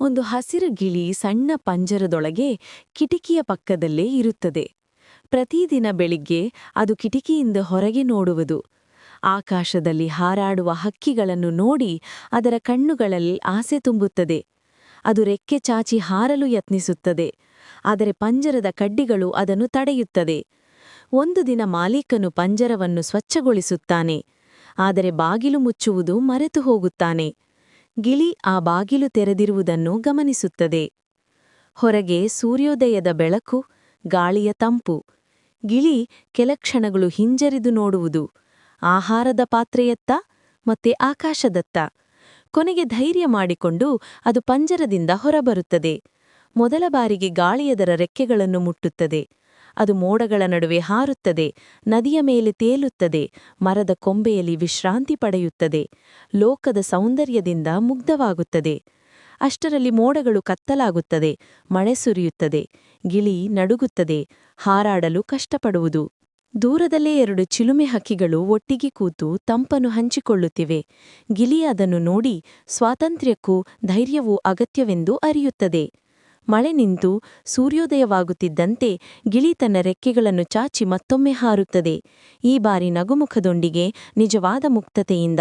ಒಂದು ಹಸಿರು ಗಿಳಿ ಸಣ್ಣ ಪಂಜರದೊಳಗೆ ಕಿಟಕಿಯ ಪಕ್ಕದಲ್ಲೇ ಇರುತ್ತದೆ. ಪ್ರತಿದಿನ ಬೆಳಿಗ್ಗೆ ಅದು ಕಿಟಿಕಿಯಿಂದ ಹೊರಗೆ ನೋಡುವುದು. ಆಕಾಶದಲ್ಲಿ ಹಾರಾಡುವ ಹಕ್ಕಿಗಳನ್ನು ನೋಡಿ ಅದರ ಕಣ್ಣುಗಳಲ್ಲಿ ಆಸೆ ತುಂಬುತ್ತದೆ. ಅದು ರೆಕ್ಕೆ ಚಾಚಿ ಹಾರಲು ಯತ್ನಿಸುತ್ತದೆ. ಆದರೆ ಪಂಜರದ ಕಡ್ಡಿಗಳು ಅದನ್ನು ತಡೆಯುತ್ತದೆ. ಒಂದು ದಿನ ಮಾಲೀಕನು ಪಂಜರವನ್ನು ಸ್ವಚ್ಛಗೊಳಿಸುತ್ತಾನೆ. ಆದರೆ ಬಾಗಿಲು ಮುಚ್ಚುವುದು ಮರೆತು ಹೋಗುತ್ತಾನೆ ಗಿಳಿ ಆ ಬಾಗಿಲು ತೆರೆದಿರುವುದನ್ನು ಗಮನಿಸುತ್ತದೆ. ಹೊರಗೆ ಸೂರ್ಯೋದಯದ ಬೆಳಕು, ಗಾಳಿಯ ತಂಪು. ಗಿಳಿ ಕೆಲ ಕ್ಷಣಗಳು ಹಿಂಜರಿದು ನೋಡುವುದು. ಆಹಾರದ ಪಾತ್ರೆಯತ್ತ ಮತ್ತೆ ಆಕಾಶದತ್ತ. ಕೊನೆಗೆ ಧೈರ್ಯ ಮಾಡಿಕೊಂಡು ಅದು ಪಂಜರದಿಂದ ಹೊರಬರುತ್ತದೆ. ಮೊದಲ ಬಾರಿಗೆ ಗಾಳಿಯದರ ರೆಕ್ಕೆಗಳನ್ನು ಮುಟ್ಟುತ್ತದೆ. ಅದು ಮೋಡಗಳ ನಡುವೆ ಹಾರುತ್ತದೆ, ನದಿಯ ಮೇಲೆ ತೇಲುತ್ತದೆ, ಮರದ ಕೊಂಬೆಯಲ್ಲಿ ವಿಶ್ರಾಂತಿ ಪಡೆಯುತ್ತದೆ, ಲೋಕದ ಸೌಂದರ್ಯದಿಂದ ಮುಗ್ಧವಾಗುತ್ತದೆ. ಅಷ್ಟರಲ್ಲಿ ಮೋಡಗಳು ಕತ್ತಲಾಗುತ್ತದೆ, ಮಳೆ ಸುರಿಯುತ್ತದೆ, ಗಿಳಿ ನಡುಗುತ್ತದೆ, ಹಾರಾಡಲು ಕಷ್ಟಪಡುವುದು. ದೂರದಲ್ಲೇ ಎರಡು ಚಿಲುಮೆ ಹಕ್ಕಿಗಳು ಒಟ್ಟಿಗೆ ಕೂತು ತಂಪನ್ನು ಹಂಚಿಕೊಳ್ಳುತ್ತಿವೆ. ಗಿಲಿ ಅದನ್ನು ನೋಡಿ ಸ್ವಾತಂತ್ರ್ಯಕ್ಕೂ ಧೈರ್ಯವೂ ಅಗತ್ಯವೆಂದು ಅರಿಯುತ್ತದೆ. ಮಳೆ ನಿಂತು ಸೂರ್ಯೋದಯವಾಗುತ್ತಿದ್ದಂತೆ ಗಿಳಿ ತನ್ನ ರೆಕ್ಕೆಗಳನ್ನು ಚಾಚಿ ಮತ್ತೊಮ್ಮೆ ಹಾರುತ್ತದೆ. ಈ ಬಾರಿ ನಗುಮುಖದೊಂದಿಗೆ ನಿಜವಾದ ಮುಕ್ತತೆಯಿಂದ